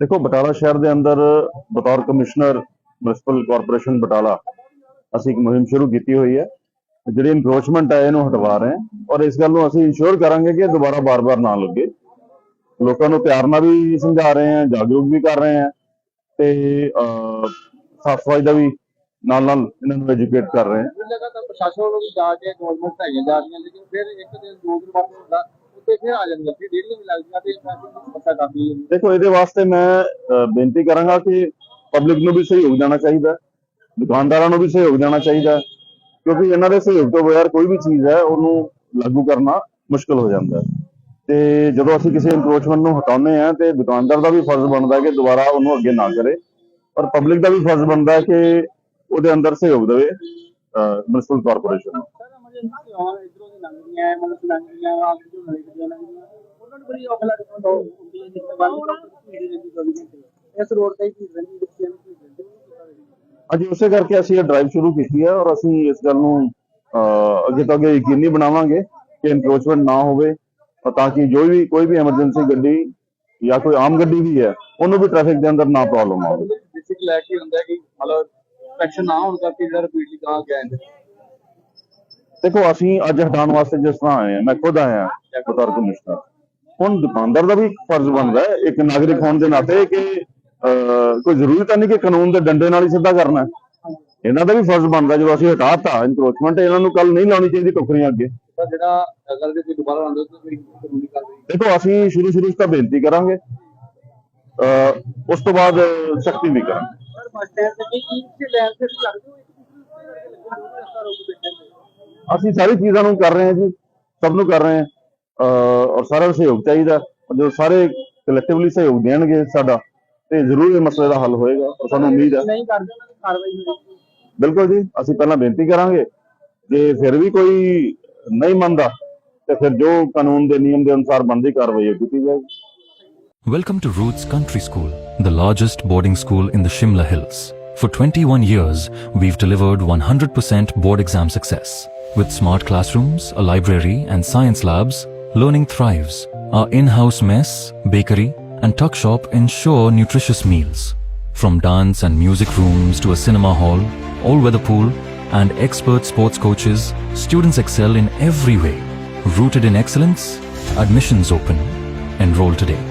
ਦੇਖੋ, ਬਟਾਲਾ ਸ਼ਹਿਰ ਦੇ ਅੰਦਰ ਬਤੌਰ ਕਮਿਸ਼ਨਰ ਮਿਊਨਿਸਪਲ ਕਾਰਪੋਰੇਸ਼ਨ ਬਟਾਲਾ, ਅਸੀਂ ਇੱਕ ਮੁਹਿੰਮ ਸ਼ੁਰੂ ਕੀਤੀ ਹੋਈ ਹੈ। ਜਿਹੜੀ ਇਨਕਰੋਚਮੈਂਟ ਹੈ, ਇਹਨੂੰ ਹਟਵਾ ਰਹੇ ਹਾਂ ਔਰ ਇਸ ਗੱਲ ਨੂੰ ਅਸੀਂ ਇਨਸ਼ੋਰ ਕਰਾਂਗੇ ਕਿ ਦੁਬਾਰਾ ਬਾਰ-ਬਾਰ ਨਾ ਲੱਗੇ। ਲੋਕਾਂ ਨੂੰ ਪਿਆਰ ਨਾਲ ਵੀ ਸਮਝਾ ਰਹੇ ਹਾਂ, ਜਾਗਰੂਕ ਵੀ ਕਰ ਰਹੇ ਹਾਂ ਤੇ ਸਾਫ਼ ਸਫ਼ਾਈ ਦਾ ਵੀ ਨਾਲ ਨਾਲ ਇਹਨਾਂ ਨੂੰ ਐਜੂਕੇਟ ਕਰ ਰਹੇ ਹਾਂ। ਲਗਾਤਾਰ ਪ੍ਰਸ਼ਾਸਨ ਵੱਲੋਂ ਵੀ ਜਾ ਕੇ ਗਵਰਨਮੈਂਟ ਢਾਈਆਂ ਜਾ ਰਹੀਆਂ, ਲੇਕਿਨ ਫਿਰ ਇੱਕ ਦਿਨ ਦੋ ਦਿਨ ਬਾਅਦ ਹੁੰਦਾ ਉੱਤੇ ਫਿਰ ਆ ਜਾਂਦੀਆਂ ਫਿਰ ਡੇਢੀਆਂ ਵੀ ਲੱਗਦੀਆਂ ਤੇ ਟ੍ਰੈਫਿਕ ਦੀ ਸਮੱਸਿਆ ਕਾਫੀ ਹੈ ਦੇਖੋ ਇਹਦੇ ਵਾਸਤੇ ਮੈਂ ਅਹ, ਬੇਨਤੀ ਕਰਾਂਗਾ ਕਿ ਪਬਲਿਕ ਨੂੰ ਵੀ ਸਹਿਯੋਗ ਦੇਣਾ ਚਾਹੀਦਾ ਹੈ, ਦੁਕਾਨਦਾਰਾਂ ਨੂੰ ਵੀ ਸਹਿਯੋਗ ਦੇਣਾ ਚਾਹੀਦਾ ਹੈ, ਕਿਉਂਕਿ ਇਹਨਾਂ ਦੇ ਸਹਿਯੋਗ ਤੋਂ ਬਗੈਰ ਕੋਈ ਵੀ ਚੀਜ਼ ਹੈ ਉਹਨੂੰ ਲਾਗੂ ਕਰਨਾ ਮੁਸ਼ਕਲ ਹੋ ਜਾਂਦਾ। ਹੈ ਤੇ ਜਦੋਂ ਅਸੀਂ ਕਿਸੇ ਇਨਕਰੋਚਮੈਂਟ ਨੂੰ ਹਟਾਉਂਦੇ ਆ ਤੇ ਦੁਕਾਨਦਾਰ ਦਾ ਵੀ ਫਰਜ਼ ਬਣਦਾ ਹੈ ਕਿ ਦੁਬਾਰਾ ਉਹਨੂੰ ਅੱਗੇ ਨਾ ਕਰੇ ਪਰ ਪਬਲਿਕ ਦਾ ਵੀ ਫਰਜ਼ ਬਣਦਾ ਹੈ ਕਿ ਉਹਦੇ ਅੰਦਰ ਸਹਿਯੋਗ ਦੇਵੇ ਮਿਊਨਿਸਪਲ ਕਾਰਪੋਰੇਸ਼ਨ ਨੂੰ। ਸਰ ਆਉਣ ਇਧਰੋਂ ਦੀ ਲੰਘਦੀਆਂ ਮਤਲਬ ਲੰਘਦੀਆਂ ਆਪ ਜੋ ਨਵੇਂ ਗੱਡੀਆਂ ਲੰਘਦੀਆਂ ਉਹਨਾਂ ਨੂੰ ਬੜੀ ਔਖ ਲੱਗਦੀ ਹੁੰਦੀ ਹੈ ਜਿੱਥੇ ਬੰਦ ਇਸ ਰੋਡ ਤੇ ਹੀ ਭੀੜ ਰਹਿੰਦੀ ਬੱਚਿਆਂ ਨੂੰ ਭੀੜ ਰਹਿੰਦੀ ਅੱਜ ਉਸੇ ਕਰਕੇ ਅਸੀਂ ਇਹ ਡਰਾਈਵ ਸ਼ੁਰੂ ਕੀਤੀ ਹੈ ਔਰ ਅਸੀਂ ਇਸ ਗੱਲ ਨੂੰ ਅੱਗੇ ਤੋਂ ਅੱਗੇ ਯਕੀਨੀ ਬਣਾਵਾਂਗੇ ਕਿ ਇਨਕਰੋਚਮੈਂਟ ਨਾ ਹੋਵੇ ਤਾਂ ਕਿ ਜੋ ਵੀ, ਕੋਈ ਵੀ ਐਮਰਜੈਂਸੀ ਗੱਡੀ ਜਾਂ ਕੋਈ ਆਮ ਗੱਡੀ ਵੀ ਹੈ, ਉਹਨੂੰ ਵੀ ਟ੍ਰੈਫਿਕ ਦੇ ਅੰਦਰ ਨਾ ਪ੍ਰੋਬਲਮ ਆਵੇ। ਬੇਸਿਕ ਲੈ ਕੇ ਹੁੰਦਾ ਕਿ ਮਤਲਬ ਐਕਸ਼ਨ ਨਾ ਹੋਣ ਕਰਕੇ ਜਿਹੜਾ ਰਿਪੀਟਲੀ ਕਹਾ ਗਿਆ ਹੈ ਦੇਖੋ ਅਸੀਂ ਅੱਜ ਹਟਾਉਣ ਵਾਸਤੇ ਜਿਸ ਤਰ੍ਹਾਂ ਆਏ ਹਾਂ ਮੈਂ ਖੁਦ ਆਇਆ ਹਾਂ ਬਤੌਰ ਕਮਿਸ਼ਨਰ ਹੁਣ ਦੁਕਾਨਦਾਰ ਦਾ ਵੀ ਫਰਜ਼ ਬਣਦਾ ਹੈ ਇੱਕ ਨਾਗਰਿਕ ਹੋਣ ਦੇ ਨਾਤੇ ਕਿ ਕੋਈ ਜ਼ਰੂਰੀ ਤਾਂ ਨਹੀਂ ਕਿ ਕਾਨੂੰਨ ਦੇ ਡੰਡੇ ਨਾਲ ਹੀ ਸਿੱਧਾ ਕਰਨਾ ਹੈ। ਇਹਨਾਂ ਦਾ ਵੀ ਫਰਜ਼ ਬਣਦਾ ਜਦੋਂ ਅਸੀਂ ਹਟਾਤਾ ਇਨਕਰੋਚਮੈਂਟ ਇਹਨਾਂ ਨੂੰ ਕੱਲ ਨਹੀਂ ਲਾਉਣੀ ਚਾਹੀਦੀ ਟੋਕਰੀਆਂ ਅੱਗੇ। ਜਿਹੜਾ ਅਗਰ ਜੇ ਕੋਈ ਦੁਬਾਰਾ ਆਉਂਦਾ ਤਾਂ ਕੋਈ ਕਾਨੂੰਨੀ ਕਾਰਵਾਈ ਦੇਖੋ ਅਸੀਂ ਸ਼ੁਰੂ ਸ਼ੁਰੂ 'ਚ ਤਾਂ ਬੇਨਤੀ ਕਰਾਂਗੇ। ਅਹ ਉਸ ਤੋਂ ਬਾਅਦ ਸਖਤੀ ਵੀ ਕਰਾਂਗੇ। ਸਰ ਬੱਸ ਸਟੈਂਡ ਤੇ ਕੀ ਲੈਣ ਤੇ ਲੱਗ ਜਾਓ ਅਸੀਂ ਸਾਰੀ ਚੀਜ਼ਾਂ ਨੂੰ ਕਰ ਰਹੇ ਹਾਂ ਜੀ ਸਭ ਨੂੰ ਕਰ ਰਹੇ ਹਾਂ ਔਰ ਸਾਰਾ ਸਹਿਯੋਗ ਚਾਹੀਦਾ ਜਦੋਂ ਸਾਰੇ ਕਲੈਕਟਿਵਲੀ ਸਹਿਯੋਗ ਦੇਣਗੇ ਸਾਡਾ ਤੇ ਜ਼ਰੂਰ ਇਹ ਮਸਲੇ ਦਾ ਹੱਲ ਹੋਏਗਾ ਔਰ ਸਾਨੂੰ ਉਮੀਦ ਹੈ ਨਹੀਂ ਕਰਦੇ ਉਹਨਾਂ ਦੀ ਕਾਰਵਾਈ ਹੋਏਗੀ ਬਿਲਕੁਲ ਜੀ ਅਸੀਂ ਪਹਿਲਾਂ ਬੇਨਤੀ ਕਰਾਂਗੇ ਜੇ ਫਿਰ ਵੀ ਕੋਈ ਨਹੀਂ ਮੰਨਦਾ ਤੇ ਫਿਰ ਜੋ ਕਾਨੂੰਨ ਦੇ ਨਿਯਮ ਦੇ ਅਨੁਸਾਰ ਬਣਦੀ ਕਾਰਵਾਈ ਕੀਤੀ ਜਾਏਗੀ Welcome to Roots Country School, the largest boarding school in the Shimla Hills. For 21 years, we've delivered 100% board exam success. With smart classrooms, a library, and science labs, learning thrives. Our in house mess, bakery, and tuck shop ensure nutritious meals. From dance and music rooms to a cinema hall, all weather pool, and expert sports coaches, students excel in every way. Rooted in excellence, admissions open. Enroll today.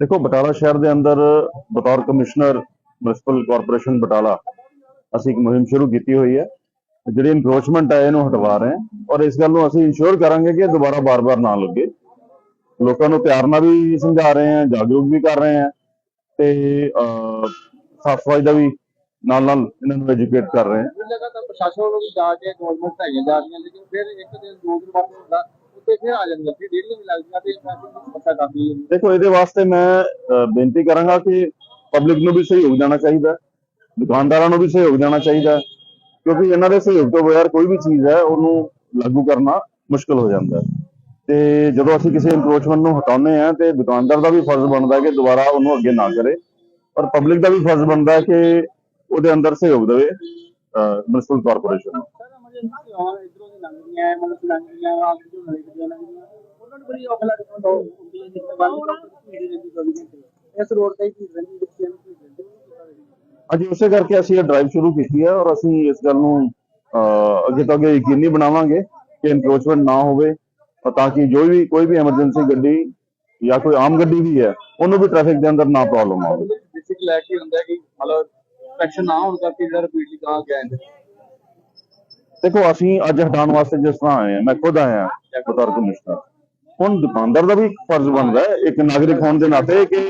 ਦੇਖੋ ਬਟਾਲਾ ਸ਼ਹਿਰ ਦੇ ਅੰਦਰ ਬਤੌਰ commissioner municipal corporation Batala ਅਸੀਂ ਇੱਕ ਮੁਹਿੰਮ ਸ਼ੁਰੂ ਕੀਤੀ ਹੋਈ ਹੈ। ਜਿਹੜੀ ਇਨਕਰੋਚਮੈਂਟ ਹੈ ਇਹਨੂੰ ਹਟਵਾ ਰਹੇ ਹਾਂ। ਔਰ ਇਸ ਗੱਲ ਨੂੰ ਅਸੀਂ ਇਨਸ਼ੋਰ ਕਰਾਂਗੇ ਕਿ ਇਹ ਦੁਬਾਰਾ ਬਾਰ-ਬਾਰ ਨਾ ਲੱਗੇ। ਲੋਕਾਂ ਨੂੰ ਪਿਆਰ ਨਾਲ ਵੀ ਸਮਝਾ ਰਹੇ ਹਾਂ ਜਾਗਰੂਕ ਵੀ ਕਰ ਰਹੇ ਹਾਂ। ਤੇ ਸਾਫ਼ ਸਫ਼ਾਈ ਦਾ ਵੀ ਨਾਲ ਨਾਲ ਇਹਨਾਂ ਨੂੰ ਐਜੂਕੇਟ ਕਰ ਰਹੇ ਹਾਂ। ਲਗਾਤਾਰ ਪ੍ਰਸ਼ਾਸਨ ਵੱਲੋਂ ਵੀ ਜਾ ਕੇ ਗਵਰਨਮੈਂਟ ਢਾਈਆਂ ਜਾ ਰਹੀਆਂ ਲੇਕਿਨ ਫਿਰ ਇੱਕ ਦਿਨ ਦੋ ਦਿਨ ਬਾਅਦ ਹੁੰਦਾ ਉੱਤੇ ਫਿਰ ਆ ਜਾਂਦੀਆਂ ਫਿਰ ਡੇਢੀਆਂ ਵੀ ਲੱਗਦੀਆਂ ਤੇ ਸਮੱਸਿਆ ਕਾਫੀ ਦੇਖੋ ਇਹਦੇ ਵਾਸਤੇ ਮੈਂ ਬੇਨਤੀ ਕਰਾਂਗਾ ਕਿ ਪਬਲਿਕ ਨੂੰ ਵੀ ਸਹਿਯੋਗ ਦੇਣਾ ਚਾਹੀਦਾ, ਦੁਕਾਨਦਾਰਾਂ ਨੂੰ ਵੀ ਸਹਿਯੋਗ ਦੇਣਾ ਚਾਹੀਦਾ, ਕਿਉਂਕਿ ਇਹਨਾਂ ਦੇ ਸਹਿਯੋਗ ਤੋਂ ਬਗੈਰ ਕੋਈ ਵੀ ਚੀਜ਼ ਹੈ, ਉਹਨੂੰ ਲਾਗੂ ਕਰਨਾ ਮੁਸ਼ਕਲ ਹੋ ਜਾਂਦਾ ਹੈ। ਤੇ ਜਦੋਂ ਅਸੀਂ ਕਿਸੇ ਇਨਕਰੋਚਮੈਂਟ ਨੂੰ ਹਟਾਉਂਦੇ ਆ ਤੇ ਦੁਕਾਨਦਾਰ ਦਾ ਵੀ ਫਰਜ਼ ਬਣਦਾ ਹੈ ਕਿ ਦੁਬਾਰਾ ਉਹਨੂੰ ਅੱਗੇ ਨਾ ਕਰੇ, ਪਰ ਪਬਲਿਕ ਦਾ ਵੀ ਫਰਜ਼ ਬਣਦਾ ਹੈ ਕਿ ਉਹਦੇ ਅੰਦਰ ਸਹਿਯੋਗ ਦੇਵੇ ਮਿਊਨਿਸਪਲ ਕਾਰਪੋਰੇਸ਼ਨ ਨੂੰ। ਇਸ ਰੋਡ ਤੇ ਹੀ ਰਹਿੰਦੀ ਬੱਚਿਆਂ ਨੂੰ ਭੀੜ ਰਹਿੰਦੀ ਉਹ ਕਿੱਦਾਂ ਦੇਖਦੇ ਅੱਜ ਉਸੇ ਕਰਕੇ ਅਸੀਂ ਇਹ ਡਰਾਈਵ ਸ਼ੁਰੂ ਕੀਤੀ ਹੈ ਔਰ ਅਸੀਂ ਇਸ ਗੱਲ ਨੂੰ ਅੱਗੇ ਤੋਂ ਅੱਗੇ ਯਕੀਨੀ ਬਣਾਵਾਂਗੇ ਕਿ ਇਨਕਰੋਚਮੈਂਟ ਨਾ ਹੋਵੇ ਔਰ ਤਾਂ ਕਿ ਜੋ ਵੀ ਕੋਈ ਵੀ ਐਮਰਜੈਂਸੀ ਗੱਡੀ ਜਾਂ ਕੋਈ ਆਮ ਗੱਡੀ ਵੀ ਹੈ ਉਹਨੂੰ ਵੀ ਟ੍ਰੈਫਿਕ ਦੇ ਅੰਦਰ ਨਾ ਪ੍ਰੋਬਲਮ ਆਵੇ। ਬੇਸਿਕ ਲੈ ਕੇ ਹੁੰਦਾ ਕਿ ਮਤਲਬ ਐਕਸ਼ਨ ਨਾ ਹੋਣ ਕਰਕੇ ਜਿਹੜਾ ਰਿਪੀਟਲੀ ਕਹਾ ਗਿਆ ਹੈ। ਦੇਖੋ ਅਸੀਂ ਅੱਜ ਹਟਾਉਣ ਵਾਸਤੇ ਜਿਸ ਤਰ੍ਹਾਂ ਆਏ ਹਾਂ ਮੈਂ ਖੁਦ ਆਇਆ ਬਤੌਰ ਕਮਿਸ਼ਨਰ। ਹੁਣ ਦੁਕਾਨਦਾਰ ਦਾ ਵੀ ਫਰਜ਼ ਬਣਦਾ ਹੈ ਇੱਕ ਨਾਗਰਿਕ ਹੋਣ ਦੇ ਨਾਤੇ ਕਿ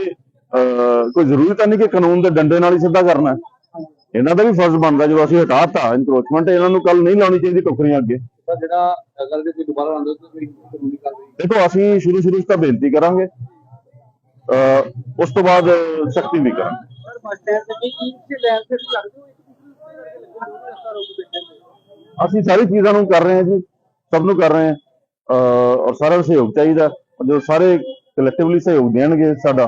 ਕੋਈ ਜ਼ਰੂਰੀ ਤਾਂ ਨਹੀਂ ਕਿ ਕਾਨੂੰਨ ਦੇ ਡੰਡੇ ਨਾਲ ਹੀ ਸਿੱਧਾ ਕਰਨਾ। ਹੈ ਇਹਨਾਂ ਦਾ ਵੀ ਫਰਜ਼ ਬਣਦਾ ਜਦੋਂ ਅਸੀਂ ਹਟਾਤਾ ਇਨਕਰੋਚਮੈਂਟ ਇਹਨਾਂ ਨੂੰ ਕੱਲ ਨਹੀਂ ਲਾਉਣੀ ਚਾਹੀਦੀ ਟੋਕਰੀਆਂ ਅੱਗੇ। ਤਾਂ ਜਿਹੜਾ ਅਗਰ ਜੇ ਕੋਈ ਦੁਬਾਰਾ ਆਉਂਦਾ ਤਾਂ ਕੋਈ ਕਾਨੂੰਨੀ ਕਾਰਵਾਈ ਦੇਖੋ ਅਸੀਂ ਸ਼ੁਰੂ ਸ਼ੁਰੂ ਤਾਂ ਬੇਨਤੀ ਕਰਾਂਗੇ। ਉਸ ਤੋਂ ਬਾਅਦ ਸਖਤੀ ਵੀ ਕਰਾਂਗੇ। ਅਸੀਂ ਸਾਰੀ ਚੀਜ਼ਾਂ ਨੂੰ ਕਰ ਰਹੇ ਹਾਂ ਜੀ ਸਭ ਨੂੰ ਕਰ ਰਹੇ ਹਾਂ। ਅਹ ਔਰ ਸਾਰਾ ਸਹਿਯੋਗ ਚਾਹੀਦਾ। ਜਦੋਂ ਸਾਰੇ ਕਲੈਕਟਿਵਲੀ ਸਹਿਯੋਗ ਦੇਣਗੇ ਸਾਡਾ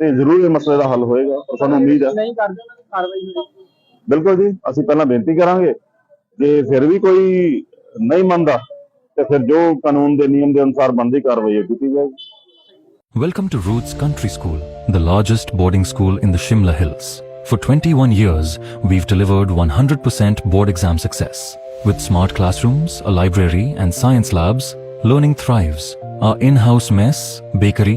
ਤੇ ਜ਼ਰੂਰ ਇਹ ਮਸਲੇ ਦਾ ਹੱਲ ਹੋਏਗਾ ਔਰ ਸਾਨੂੰ ਉਮੀਦ ਹੈ ਨਹੀਂ ਕਰਦੇ ਉਹਨਾਂ ਦੀ ਕਾਰਵਾਈ ਹੋਏਗੀ ਬਿਲਕੁਲ ਜੀ ਅਸੀਂ ਪਹਿਲਾਂ ਬੇਨਤੀ ਕਰਾਂਗੇ ਜੇ ਫਿਰ ਵੀ ਕੋਈ ਨਹੀਂ ਮੰਨਦਾ ਤੇ ਫਿਰ ਜੋ ਕਾਨੂੰਨ ਦੇ ਨਿਯਮ ਦੇ ਅਨੁਸਾਰ ਬਣਦੀ ਕਾਰਵਾਈ ਹੈ ਕੀਤੀ ਜਾਏਗੀ Welcome to Roots Country School, the largest boarding school in the Shimla Hills. For 21 years, we've delivered 100% board exam success. With smart classrooms, a library, and science labs, learning thrives. Our in house mess, bakery,